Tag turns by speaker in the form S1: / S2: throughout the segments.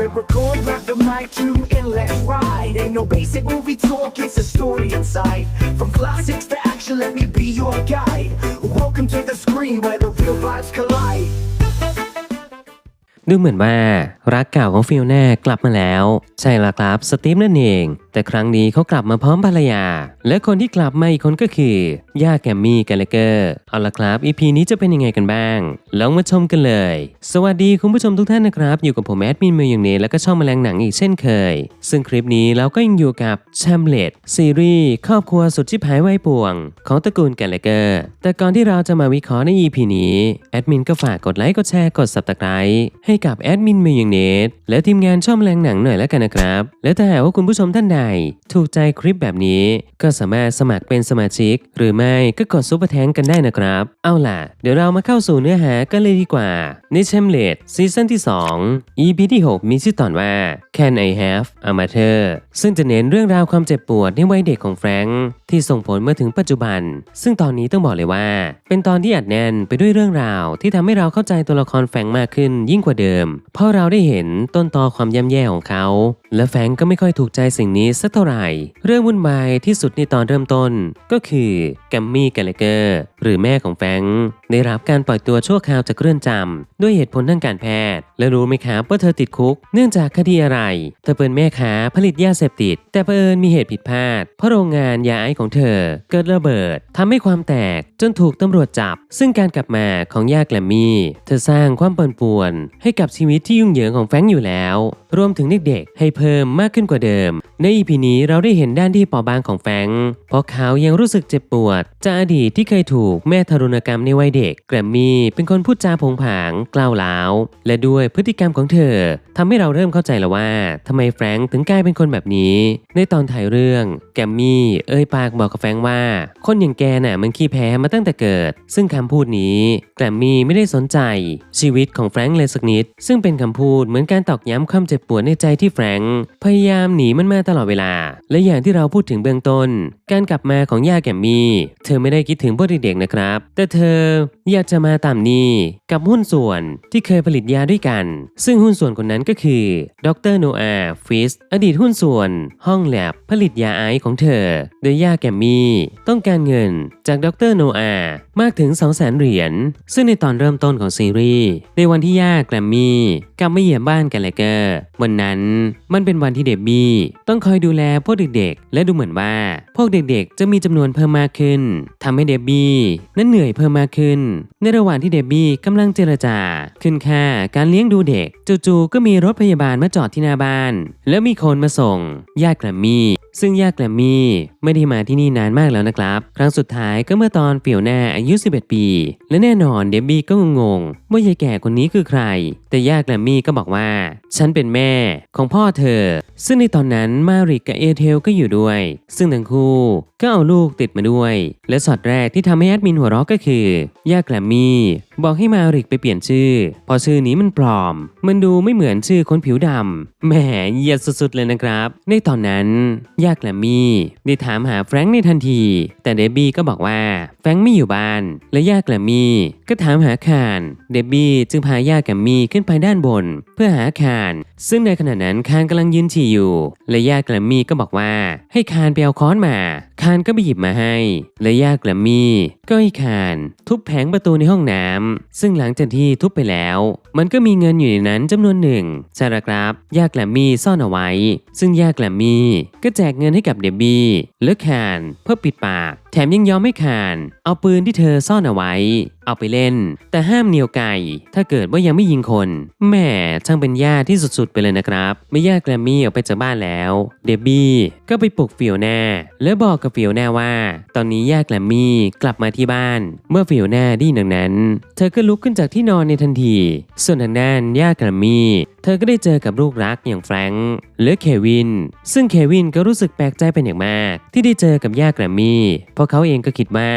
S1: it record, grab the mic, tune and let's ride. Ain't no basic movie talk, it's a story inside. From classics to action, let me be your guide. Welcome to the screen where the real vibes collide.
S2: ดูเหมือนว่ารักเก่าของฟิลแน่กลับมาแล้ว ใช่ละครับสตีฟนั่นเอง แต่ครั้งนี้เขากลับมาพร้อมภรรยา และคนที่กลับมาอีกคนก็คือย่าแกมมี่กันเลเกอร์เอาละครับ EP นี้จะเป็นยังไงกันบ้างลองมาชมกันเลย สวัสดีคุณผู้ชมทุกท่านนะครับ อยู่กับผมแอดมินเมย์อย่างนี้แล้วก็ช่องแมลงหนังอีกเช่นเคย ซึ่งคลิปนี้เราก็ยังอยู่กับแชมเลตซีรีส์ครอบครัวสุดชิบหายไว้ป่วง ของตระกูลกันเลเกอร์แต่ก่อนที่เราจะมาวิเคราะห์ใน EP นี้แอดมินก็ฝากกดไลค์กดแชร์กด subscribe ให้กับแอดมินเมย์อย่างเนตและทีมงานช่องแมลงหนังหน่อยแล้วกันนะครับ และถ้าหากว่าคุณผู้ชมท่านใดถูกใจคลิปแบบนี้ ก็สามารถสมัครเป็นสมาชิก หรือไม่ก็กดซุปเปอร์แทงกันได้นะครับ เอาล่ะ เดี๋ยวเรามาเข้าสู่เนื้อหากันเลยดีกว่าในแชมเลตซีซั่นที่ 2 EP ที่ 6 มีชื่อตอนว่า Can I Have a Mother ซึ่งจะเน้นเรื่องราวความเจ็บปวดในวัยเด็กของแฟรงค์ที่ส่งผลมาถึงปัจจุบัน ซึ่งตอนนี้ต้องบอกเลยว่า เป็นตอนที่อัดแน่นไปด้วยเรื่องราว ที่ทำให้เราเข้าใจตัวละครแฟรงค์มากขึ้นยิ่งกว่าเดิมเพราะเราได้เห็นต้นตอความย่ำแย่ของเขา และแฟงก็ไม่ค่อยถูกใจสิ่งนี้สักเท่าไหร่ เรื่องวุ่นวายที่สุดในตอนเริ่มต้น ก็คือแกมมี่แกลเกอร์หรือแม่ของแฟงได้รับการปล่อยตัวชั่วคราวจากเรือนจำด้วยเหตุผลทางการแพทย์ และรู้ไหมครับว่าเธอติดคุก เนื่องจากคดีอะไร เธอเป็นแม่ค้าผลิตยาเสพติด แต่เผอิญมีเหตุผิดพลาด เพราะโรงงานยาไอของเธอ เกิดระเบิดทำให้ความแตกจนถูกตำรวจจับ ซึ่งการกลับมาของยาแกลมมี่ เธอสร้างความปั่นป่วน ให้กับชีวิตที่ยุ่งเหยิงของแฟรงค์อยู่แล้ว รวมถึงเด็กๆ ให้เพิ่มมากขึ้นกว่าเดิม ในอีพีนี้เราได้เห็นด้านที่เปราะบางของแฟง เพราะเขายังรู้สึกเจ็บปวด จากอดีตที่เคยถูกแม่ทารุณกรรมในวัยเด็ก แกรมมี่เป็นคนพูดจาผงผางกล่าวหลาว และด้วยพฤติกรรมของเธอทำให้เราเริ่มเข้าใจแล้วว่าทำไมแฟรงค์ถึงกลายเป็นคนแบบนี้ ในตอนถ่ายเรื่องแกรมมี่เอ่ยปากบอกกับแฟงว่า คนอย่างแกน่ะมันขี้แพ้มาตั้งแต่เกิด ซึ่งคำพูดนี้แกรมมี่ไม่ได้สนใจ ชีวิตของแฟรงค์เลยสักนิด ซึ่งเป็นคำพูดเหมือนการตอกย้ำความเจ็บปวดในใจที่แฟรงค์พยายามหนีมันมาตลอดเวลา และอย่างที่เราพูดถึงเบื้องต้น การกลับมาของย่าแกมมี่ เธอไม่ได้คิดถึงพวกเด็กๆนะครับ แต่เธออยากจะมาตามนี้กับหุ้นส่วนที่เคยผลิตยาด้วยกัน ซึ่งหุ้นส่วนคนนั้นก็คือดรโนอาฟิสอดีตหุ้นส่วน ห้องแลบผลิตยาไอซ์ของเธอ โดยย่าแกมมี่ ต้องการเงินจากดรโนอามากถึง2 0 0 0 0 0เหรียญซึ่งในตอนเริ่มต้นของซีรีส์ในวันที่ย่าแกรมมี่กลับมาเยี่ยมบ้านแกันเลเกอร์วันนั้นมันเป็นวันที่เดบบี้ต้องคอยดูแลพวกเด็กๆ และดูเหมือนว่าพวกเด็กๆ จะมีจำนวนเพิ่มมากขึ้นทำให้เดบบี้นั้นเหนื่อยเพิ่มมากขึ้น ในระหว่างที่เดบบี้กำลังเจรจา ขึ้นค่าการเลี้ยงดูเด็กจู่ๆก็มีรถพยาบาลมาจอดที่หน้าบ้าน แล้วมีคนมาส่งญาติแกรมมี่ ซึ่งย่าแกรมมี่ไม่ได้มาที่นี่นานมากแล้วนะครับ ครั้งสุดท้ายก็เมื่อตอนเปี่ยวหน้าอายุ 11 ปี และแน่นอนเดบบี้ก็งงๆว่ายายแก่คนนี้คือใคร แต่ย่าแกรมมี่ก็บอกว่า ฉันเป็นแม่ของพ่อเธอ ซึ่งในตอนนั้นมาริกกับเอเทลก็อยู่ด้วย ซึ่งทั้งคู่ก็เอาลูกติดมาด้วย และช็อตแรกที่ทำให้แอดมินหัวเราะก็คือย่าแกรมมี่บอกให้มาริกไปเปลี่ยนชื่อเพอชื่อนี้มันปลอม มันดูไม่เหมือนชื่อคนผิวดำแหมเหยียดสุดๆเลยนะครับ ในตอนนั้นย่าแกรมมี่ได้ถามหาแฟรงค์ในทันที แต่เดบบี้ก็บอกว่าแฟรงค์ไม่อยู่บ้าน และย่าแกรมมี่ก็ถามหาคานเดบบี้จึงพาย่าแกรมมี่ขึ้นไปด้านบน เพื่อหาคานซึ่งในขณะนั้นคานกำลังยืนฉี่อยู่ และย่าแกรมมี่ก็บอกว่า ให้คานไปเอาค้อนมา คานก็ไปหยิบมาให้ และยาแกรมมี่ก็ให้คาน ทุบแผงประตูในห้องน้ำซึ่งหลังจากที่ทุบไปแล้ว มันก็มีเงินอยู่ในนั้นจำนวนหนึ่งใช่ละครับ ยาแกรมมี่ซ่อนเอาไว้ ซึ่งยาแกรมมี่ก็แจกเงินให้กับเดบบี้และคานเพื่อปิดปาก แถมยังยอมให้คาน เอาปืนที่เธอซ่อนเอาไว้เอาไปเล่น แต่ห้ามเหนียวไก่ ถ้าเกิดว่ายังไม่ยิงคนแหม่ช่างเป็นญาติที่สุดๆไปเลยนะครับ ไม่ญาติแกรมมี่ออกไปจากบ้านแล้ว เดบบี้ก็ไปปลุกฟิโอน่าและบอกกับฟิโอน่าว่า ตอนนี้ย่าแกรมมี่กลับมาที่บ้าน เมื่อฟิโอน่าได้ยินดังนั้น เธอก็ลุกขึ้นจากที่นอนในทันที ส่วนทางด้านย่าแกรมมี่ เธอก็ได้เจอกับลูกรักอย่างแฟรงค์หรือเควิน ซึ่งเควินก็รู้สึกแปลกใจเป็นอย่างมาก ที่ได้เจอกับย่าแกรมมี่ เพราะเขาเองก็คิดว่า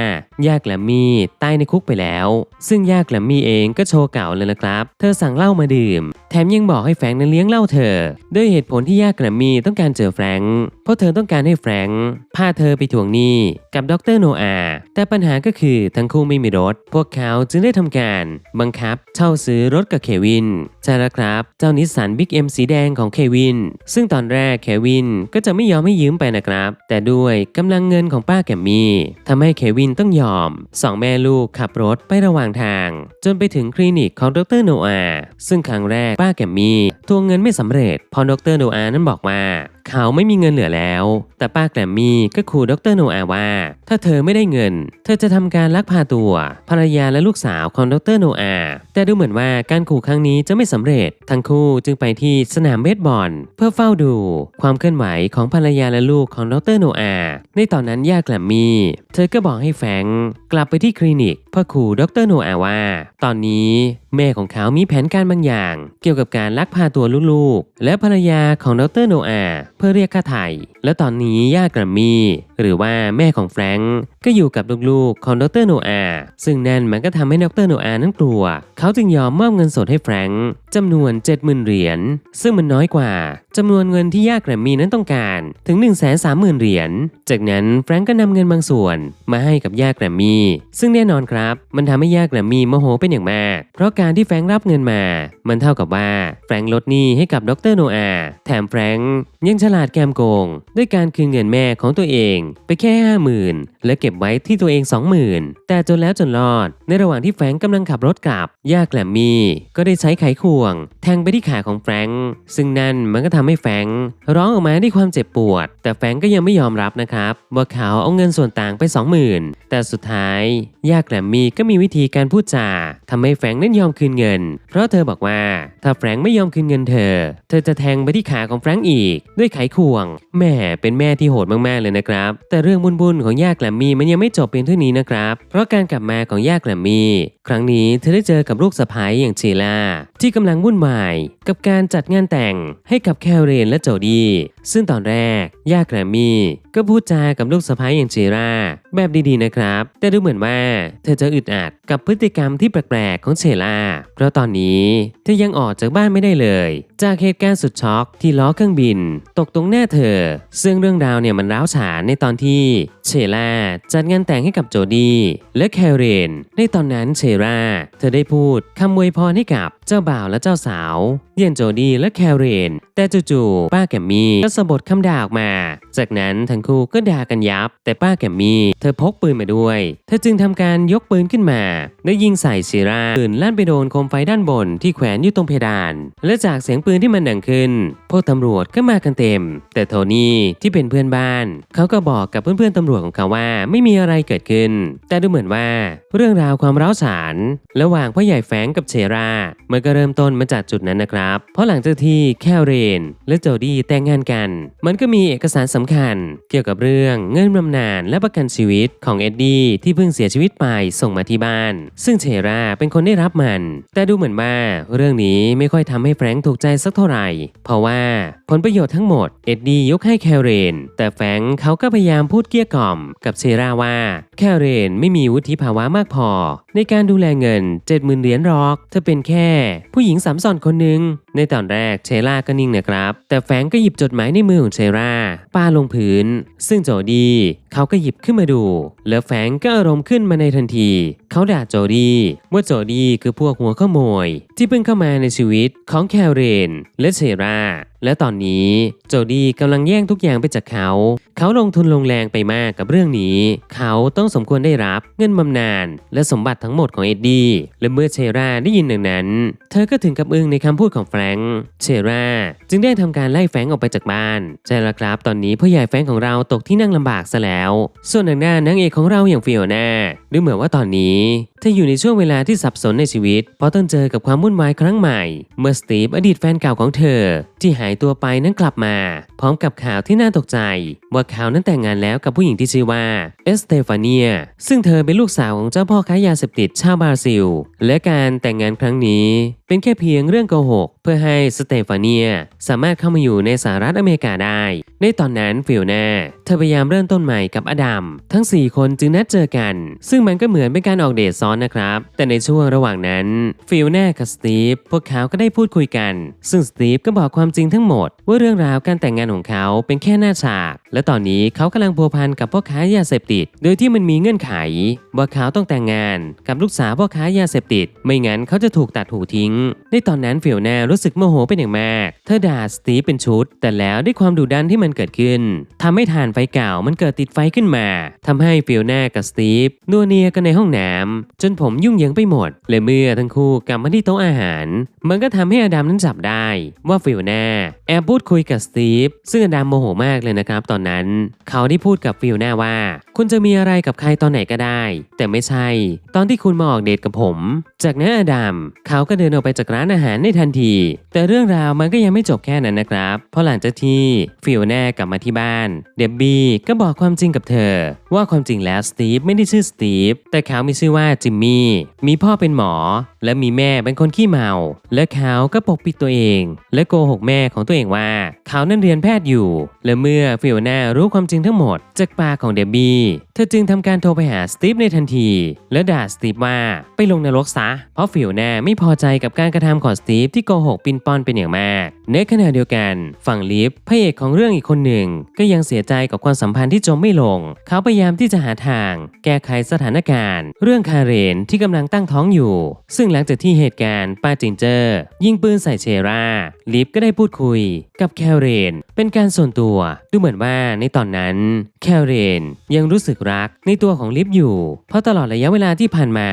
S2: ย่าแกรมมี่ตายในคุกไปแล้ว ซึ่งย่าแกรมมี่เองก็โชว์เก่าเลยนะครับ เธอสั่งเหล้ามาดื่มแถมยังบอกให้แฟรงค์นั้นเลี้ยงเหล้าเธอ ด้วยเหตุผลที่ย่าแกรมมี่ต้องการเจอแฟรงค์เพราะเธอต้องการให้แฟรงค์พาเธอไปทวงหนี้กับดรโนอาแต่ปัญหาก็คือทั้งคู่ไม่มีรถ พวกเขาจึงได้ทำการ บังคับเช่าซื้อรถกับเควินใช่แล้วครับ เจ้านิสสันบิ๊กเอ็มสีแดงของเควิน ซึ่งตอนแรกเควินก็จะไม่ยอมให้ยืมไปนะครับ แต่ด้วยกำลังเงินของป้าแกมมี่ทำให้เควินต้องยอมสองแม่ลูกขับรถไประหว่างทาง จนไปถึงคลินิกของดรโนอาซึ่งครั้งแรกป้าแกมมี่ทวงเงินไม่สำเร็จพอดรโนอานั้นบอกว่า เขาไม่มีเงินเหลือแล้ว แต่ป้าแกมมี่ก็ขู่ดรโนอาว่า ถ้าเธอไม่ได้เงิน เธอจะทำการลักพาตัว ภรรยาและลูกสาวของดรโนอาแต่ดูเหมือนว่าการขู่ครั้งนี้จะไม่สำเร็จ ทั้งคู่จึงไปที่สนามเบสบอล เพื่อเฝ้าดู ความเคลื่อนไหวของภรรยาและลูกของดรโนอาในตอนนั้นย่าแกรมมี่เธอก็บอกให้แฟงกลับไปที่คลินิกเพื่อขู่ดรโนอาว่า ตอนนี้ แม่ของเขามีแผนการบางอย่าง เกี่ยวกับการลักพาตัวลูกๆ และภรรยาของดรโนอาเพื่อเรียกค่าไถ่และตอนนี้ย่ากรมมี่หรือว่าแม่ของแฟรงก์ ก็อยู่กับลูกๆของดรโนอาซึ่งนั่นมันก็ทำให้ดรโนอานั้นกลัว เขาจึงยอมมอบเงินสดให้แฟรงก์จำนวน 70,000 เหรียญซึ่งมันน้อยกว่าจำนวนเงินที่ย่าแกรมมีนั้นต้องการถึง 130,000 เหรียญจากนั้นแฟรงก์ก็นำเงินบางส่วนมาให้กับย่าแกรมมีซึ่งแน่นอนครับมันทำให้ย่าแกรมมีโมโหเป็นอย่างมาก เพราะการที่แฟรงก์รับเงินมา มันเท่ากับว่าแฟรงก์ลดหนี้ให้กับดรโนอาแถมแฟรงก์ยังฉลาดแกมโกง ด้วยการคืนเงินแม่ของตัวเอง ไปแค่50,000และเก็บไว้ที่ตัวเอง 20,000 แต่จนแล้วจนรอด ในระหว่างที่แฟรงก์กำลังขับรถกลับย่าแกรมมี่ก็ได้ใช้ไขควง แทงไปที่ขาของแฟรงก์ซึ่งนั่นมันก็ทำให้แฟรงก์ร้องออกมาด้วยความเจ็บปวด แต่แฟรงก์ก็ยังไม่ยอมรับนะครับว่าเขาเอาเงินส่วนต่างไป 20,000 แต่สุดท้ายย่าแกรมมี่ก็มีวิธีการพูดจาทำให้แฟรงก์นั้นยอมคืนเงิน เพราะเธอบอกว่าถ้าแฟรงก์ไม่ยอมคืนเงินเธอ เธอจะแทงไปที่ขาของแฟรงก์อีก ด้วยไขควงแม่เป็นแม่ที่โหดมากๆเลยนะครับ แต่เรื่องบุญๆของย่าแกรมมี่มันยังไม่จบเพียงเท่านี้นะครับ เพราะการกลับมาของย่าแกรมมี่ ครั้งนี้เธอได้เจอกับลูกสะพ้ายอย่างเชล่า ที่กำลังวุ่นวายกับการจัดงานแต่งให้กับแคลเรนและโจดี้ซึ่งตอนแรกย่าแกรมมี่ ก็พูดจากับลูกสะพ้ายอย่างเชล่าแบบดีๆนะครับ แต่ดูเหมือนว่าเธอจะอึดอัดกับพฤติกรรมที่แปลกๆของเชล่า เพราะตอนนี้เธอยังออกจากบ้านไม่ได้เลย จากเหตุการณ์สุดช็อกที่ล้อเครื่องบิน ตกตรงหน้าเธอ ซึ่งเรื่องราวเนี่ยมันร้าวฉานในตอนที่เชล่าจัดงานแต่งให้กับโจดี้และแคเรน ในตอนนั้นเชล่าเธอได้พูดคำอวยพรให้กับเจ้าบ่าวและเจ้าสาว เยี่ยนโจดี้และแคเรน แต่จู่ๆป้าแกมมี่ก็สะบดคำด่าออกมา จากนั้นทั้งคู่ก็ด่ากันยับ แต่ป้าแกมมี่เธอพกปืนมาด้วย เธอจึงทำการยกปืนขึ้นมา และยิงใส่เชล่าปืนลั่นไปโดนโคมไฟด้านบนที่แขวนอยู่ตรงเพดาน และจากเสียงปืนที่มันดังขึ้น พวกตำรวจก็มากันเต็ม แต่โทนี่ที่เป็นเพื่อนบ้าน เขาก็บอกกับเพื่อนๆตำรวจของเขาว่าไม่มีอะไรเกิดขึ้น แต่ดูเหมือนว่าเรื่องราวความร้าวฉาน ระหว่างพ่อใหญ่แฟงกับเชรามันก็เริ่มต้นมาจากจุดนั้นนะครับ เพราะหลังจากที่แคลเรน และโจดี้แต่งงานกัน มันก็มีเอกสารสำคัญ เกี่ยวกับเรื่องเงินบำนาญและประกันชีวิตของเอ็ดดี้ที่เพิ่งเสียชีวิตไปส่งมาที่บ้าน ซึ่งเชราเป็นคนได้รับมันแต่ดูเหมือนว่าเรื่องนี้ไม่ค่อยทำให้แฟรงก์ถูกใจสักเท่าไหร่ เพราะว่าผลประโยชน์ทั้งหมดเอ็ดดี้ยกให้แคลเรน แต่แฟรงก์เขาก็พยายามพูดเกลี้ยกล่อม กับเชราว่าแคลเรนไม่มีวุฒิภาวะมากพอ ในการดูแลเงิน 70,000เหรียญหรอก เธอเป็นแค่ ผู้หญิงสามซอนคนหนึ่งในตอนแรกเชล่าก็นิ่งนะครับ แต่แฟงก็หยิบจดหมายในมือของเชล่าปาลงพื้น ซึ่งโจดีเขาก็หยิบขึ้นมาดู แล้วแฟงก็อารมณ์ขึ้นมาในทันที เขาด่าโจดี้ว่าโจดี้คือพวกหัวขโมย ที่เพิ่งเข้ามาในชีวิตของแคลเรนและเชรา และตอนนี้โจดี้กำลังแย่งทุกอย่างไปจากเขา เขาลงทุนลงแรงไปมากกับเรื่องนี้ เขาต้องสมควรได้รับเงินบำนาญและสมบัติทั้งหมดของเอ็ดดี้และเมื่อเชราได้ยินดังนั้น เธอก็ถึงกับอึ้งในคำพูดของแฟรงค์เชราจึงได้ทำการไล่แฟรงค์ออกไปจากบ้านใช่แล้วครับตอนนี้พ่อใหญ่แฟรงค์ของเราตกที่นั่งลำบากซะแล้ว ส่วนทางด้านนางเอกของเราอย่างฟิโอนาดูเหมือนว่าตอนนี้ ธออยู่ในช่วงเวลาที่สับสนในชีวิต เพราะต้องเจอกับความวุ่นวายครั้งใหม่ เมื่อสตีฟอดีตแฟนเก่าของเธอ ที่หายตัวไปนั้นกลับมา พร้อมกับข่าวที่น่าตกใจ ว่าเขานั้นแต่งงานแล้วกับผู้หญิงที่ชื่อว่าเอสเตฟานียซึ่งเธอเป็นลูกสาวของเจ้าพ่อค้ายาเสพติดชาวบราซิล และการแต่งงานครั้งนี้เป็นแค่เพียงเรื่องโกหก เพื่อให้สเตฟาเนียสามารถเข้ามาอยู่ในสหรัฐอเมริกาได้ ในตอนนั้นฟิลนาเธอพยายามเริ่มต้นใหม่กับอดัมทั้ง 4 คนจึงนัดเจอกัน ซึ่งมันก็เหมือนเป็นการออกเดทซ้อนนะครับ แต่ในช่วงระหว่างนั้นฟิลนากับสตีฟพวกเขาก็ได้พูดคุยกัน ซึ่งสตีฟก็บอกความจริงทั้งหมด ว่าเรื่องราวการแต่งงานของเขาเป็นแค่หน้าฉาก และตอนนี้เขากำลังพัวพันกับพ่อค้ายาเสพติด โดยที่มันมีเงื่อนไข ว่าเขาต้องแต่งงานกับลูกสาวพ่อค้ายาเสพติด ไม่งั้นเขาจะถูกตัดหูทิ้งในตอนนั้นฟิลน่ารู้สึกโมโหเป็นอย่างมาก เธอด่าสตีฟเป็นชุด แต่แล้วด้วยความดุดันที่มันเกิดขึ้นทำให้ฐานไฟเก่ามันเกิดติดไฟขึ้นมาทำให้ฟิลน่ากับสตีฟนัวเนียกันในห้องน้ำจนผมยุ่งเหยิงไปหมดและเมื่อทั้งคู่กลับมาที่โต๊ะอาหาร มันก็ทำให้อดัมนั้นจับได้ว่าฟิลน่าแอบพูดคุยกับสตีฟซึ่งอดัมโมโหมากเลยนะครับตอนนั้น เขาได้พูดกับฟิลน่าว่า คุณจะมีอะไรกับใครตอนไหนก็ได้ แต่ไม่ใช่ ตอนที่คุณมาออกเดทกับผม จากนั้นอดัมเขาก็เดินออกไปจากร้านอาหารในทันที แต่เรื่องราวมันก็ยังไม่จบแค่นั้นนะครับ เพราะหลังจากที่ฟิลน่ากลับมาที่บ้าน เดบบี้ก็บอกความจริงกับเธอ ว่าความจริงแล้วสตีฟไม่ได้ชื่อสตีฟแต่เขามีชื่อว่าจิมมี่มีพ่อเป็นหมอ และมีแม่เป็นคนขี้เมา และเขาก็ปกปิดตัวเอง และโกหกแม่ของตัวเองว่า เขานั่นเรียนแพทย์อยู่ และเมื่อฟิลน่ารู้ความจริงทั้งหมด จากปากของเดบบี้เธอจึงทำการโทรไปหาสตีฟในทันที และด่าสตีฟว่าไปลงนรกซะ เพราะฟิลน่าไม่พอใจกับการกระทำของสตีฟที่โกหกปินปอนเป็นอย่างมากในขณะเดียวกัน ฝั่งลิฟพระเอกของเรื่องอีกคนหนึ่ง ก็ยังเสียใจกับความสัมพันธ์ที่จมไม่ลง เขาพยายามที่จะหาทาง แก้ไขสถานการณ์ เรื่องคาเรนที่กำลังตั้งท้องอยู่ ซึ่งหลังจากที่เหตุการณ์ป้าจิงเจอร์ยิงปืนใส่เชราลิฟก็ได้พูดคุย กับแคเรน เป็นการส่วนตัวดูเหมือนว่าในตอนนั้นแคเรนยังรู้สึกรักในตัวของลิฟอยู่ เพราะตลอดระยะเวลาที่ผ่านมา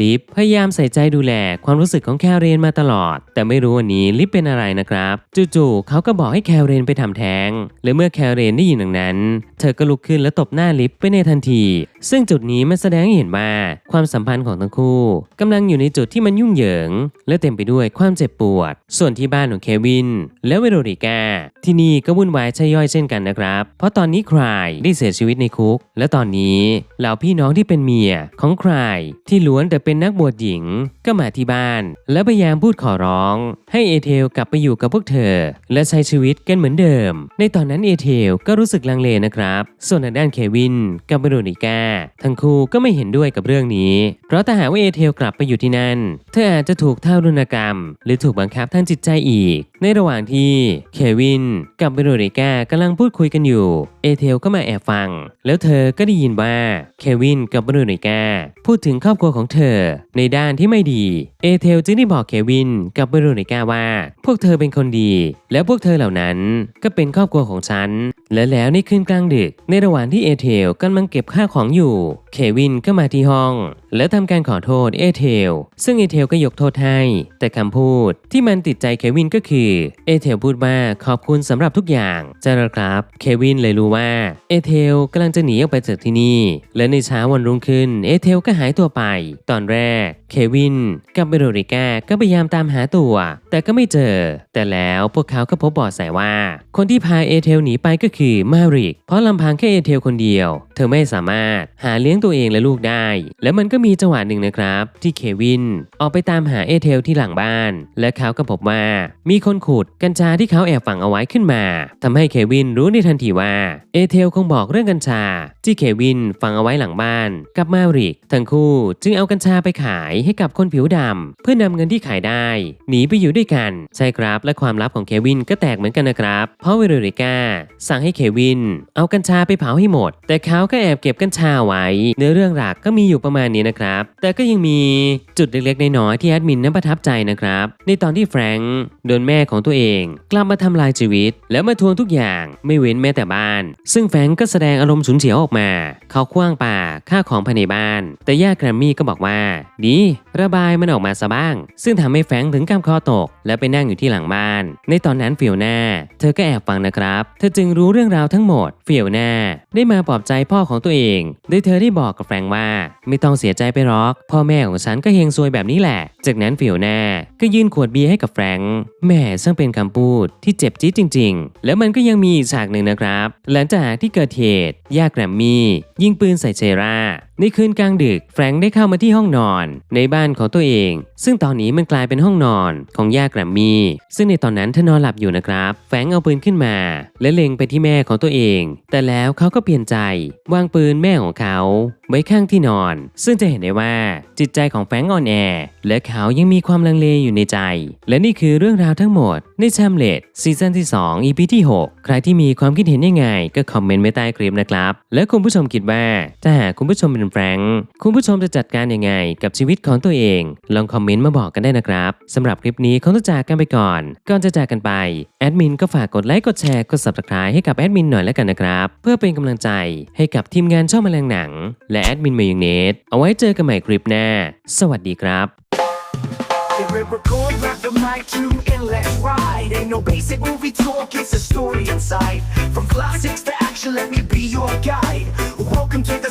S2: ลิฟพยายามใส่ใจดูแลความรู้สึกของแคเรนมาตลอด แต่ไม่รู้วันนี้ลิฟเป็นอะไรนะครับจู่ๆเขาก็บอกให้แคลเรนไปทำแท้ง และเมื่อแคลเรนได้ยินดังนั้น เธอก็ลุกขึ้นและตบหน้าลิฟไปในทันที ซึ่งจุดนี้มันแสดงให้เห็นว่าความสัมพันธ์ของทั้งคู่กำลังอยู่ในจุดที่มันยุ่งเหยิง และเต็มไปด้วยความเจ็บปวด ส่วนที่บ้านของเควิน และเวโรนิก้าที่นี่ก็วุ่นวายใช่ย่อยเช่นกันนะครับ เพราะตอนนี้ครายได้เสียชีวิตในคุก และตอนนี้เหล่าพี่น้องที่เป็นเมียของครายที่ล้วนแต่เป็นนักบวชหญิง ก็มาที่บ้าน และพยายามพูดขอร้อง ให้เอเทลกลับไปอยู่กับพวกเธอ และใช้ชีวิตกันเหมือนเดิม ในตอนนั้นเอเทลก็รู้สึกลังเลนะครับ ส่วนทางด้านเควินกับเวโรนิก้าทั้งคู่ก็ไม่เห็นด้วยกับเรื่องนี้ เพราะถ้าหากว่าเอเทลกลับไปอยู่ที่นั่น เธออาจจะถูกท่ารุณกรรม หรือถูกบังคับทางจิตใจอีก ในระหว่างที่เควินกับเวโรนิก้ากำลังพูดคุยกันอยู่ เอเทลก็มาแอบฟัง แล้วเธอก็ได้ยินว่าเควินกับเวโรนิก้าพูดถึงครอบครัวของเธอ ในด้านที่ไม่ดี เอเทลจึงได้บอกเควินกับเวโรนิก้าว่า พวกเธอเป็นคนดี แล้วพวกเธอเหล่านั้นก็เป็นครอบครัวของฉัน และแล้วในคืนกลางดึก ในระหว่างที่เอเทลกำลังเก็บข้าวของอยู่ เควินก็มาที่ห้อง และทำการขอโทษเอเทลซึ่งเอเทลก็ยกโทษให้ แต่คำพูดที่มันติดใจเควินก็คือเอเทลพูดว่าขอบคุณสำหรับทุกอย่างจ้าละครับ เควินเลยรู้ว่าเอเทลกำลังจะหนีออกไปจากที่นี่ และในเช้าวันรุ่งขึ้นเอเทลก็หายตัวไป ตอนแรก เควินกับเบโรริก้าก็พยายามตามหาตัว แต่ก็ไม่เจอ แต่แล้วพวกเขาก็พบเบาะแสว่า คนที่พาเอเทลหนีไปก็คือมาริก เพราะลำพังแค่เอเทลคนเดียว เธอไม่สามารถหาเลี้ยงตัวเองและลูกได้ และมันก็มีจังหวะหนึ่งนะครับ ที่เควินออกไปตามหาเอเทลที่หลังบ้าน และเขาก็พบว่า มีคนขุดกัญชาที่เขาแอบฝังเอาไว้ขึ้นมาทำให้เควินรู้ในทันทีว่าเอเทลคงบอกเรื่องกัญชา ที่เควินฝังเอาไว้หลังบ้าน กับมาริก ทั้งคู่จึงเอากัญชาไปขายให้กับคนผิวดำเพื่อนำเงินที่ขายได้หนีไปอยู่ด้วยกันใช่ครับ และความลับของเควินก็แตกเหมือนกันนะครับ เพราะเวโรริก้าสั่งให้เควิน เอากัญชาไปเผาให้หมด แต่เขาก็แอบเก็บกัญชาไว้เนื้อเรื่องหลักก็มีอยู่ประมาณนี้นะครับ แต่ก็ยังมีจุดเล็กๆน้อยๆที่แอดมินนั้นประทับใจนะครับ ในตอนที่แฟรงค์โดนแม่ของตัวเอง กลับมาทำลายชีวิต แล้วมาทวงทุกอย่างไม่เว้นแม้แต่บ้าน ซึ่งแฟรงค์ก็แสดงอารมณ์ฉุนเฉียวออกมา เขาคว้างป่าฆ่าของภายในบ้าน แต่ย่าแกรมมี่ก็บอกว่าดีระบายมันออกมาซะบ้าง ซึ่งทำให้แฟรงค์ถึงกำคอตก และไปนั่งอยู่ที่หลังบ้าน ในตอนนั้นฟิลนาเธอก็แอบฟังนะครับ เธอจึงรู้เรื่องราวทั้งหมดฟิลนาได้มาปลอบใจพ่อของตัวเองโดยเธอได้บอกกับแฟรงค์ว่าไม่ต้องเสียใจไปหรอก พ่อแม่ของฉันก็เฮงซวยแบบนี้แหละ จากนั้นฟิลน่าก็ยื่นขวดเบียร์ให้กับแฟรงค์แม่ซึ่งเป็นคำพูดที่เจ็บจี๊ดจริง ๆ แล้วมันก็ยังมีฉากหนึ่งนะครับ หลังจากที่เกิดเหตุยากแกรมมี่ยิงปืนใส่เชราในคืนกลางดึกแฟรงค์ได้เข้ามาที่ห้องนอน ในบ้านของตัวเอง ซึ่งตอนนี้มันกลายเป็นห้องนอนของย่าแกรมมี่ซึ่งในตอนนั้นเธอนอนหลับอยู่นะครับ แฟรงค์เอาปืนขึ้นมา และเล็งไปที่แม่ของตัวเอง แต่แล้วเขาก็เปลี่ยนใจ วางปืนแม่ของเขา ไว้ข้างที่นอน ซึ่งจะเห็นได้ว่าจิตใจของแฟรงค์อ่อนแอ และเขายังมีความลังเลอยู่ในใจ และนี่คือเรื่องราวทั้งหมดในแชมเลตซีซั่นที่2 EP ที่ 6 ใครที่มีความคิดเห็นยังไง ก็คอมเมนต์ไว้ใต้คลิปนะครับ และคุณผู้ชมคิดว่าถ้าหากคุณผู้ชมเป็นณแฟรงค์คุณผู้ชมจะจัดการยังไง กับชีวิตของตัวเอง ลองคอมเมนต์มาบอกกันได้นะครับสำหรับคลิปนี้คงต้องจากกันไปก่อน ก่อนจะจากกันไปแอดมินก็ฝากกดไลค์กดแชร์กด subscribe ให้กับแอดมินหน่อยแล้วกันนะครับ เพื่อเป็นกำลังใจให้กับทีมงานช่องแมลงหนัง และแอดมินเมยองเนตเอาไว้เจอกันใหม่คลิปหน้า สวัสดีครับ
S1: If we record, grab the mic too, and let's ride. Ain't no basic movie talk, it's a story inside. From classics to action, let me be your guide. Welcome to the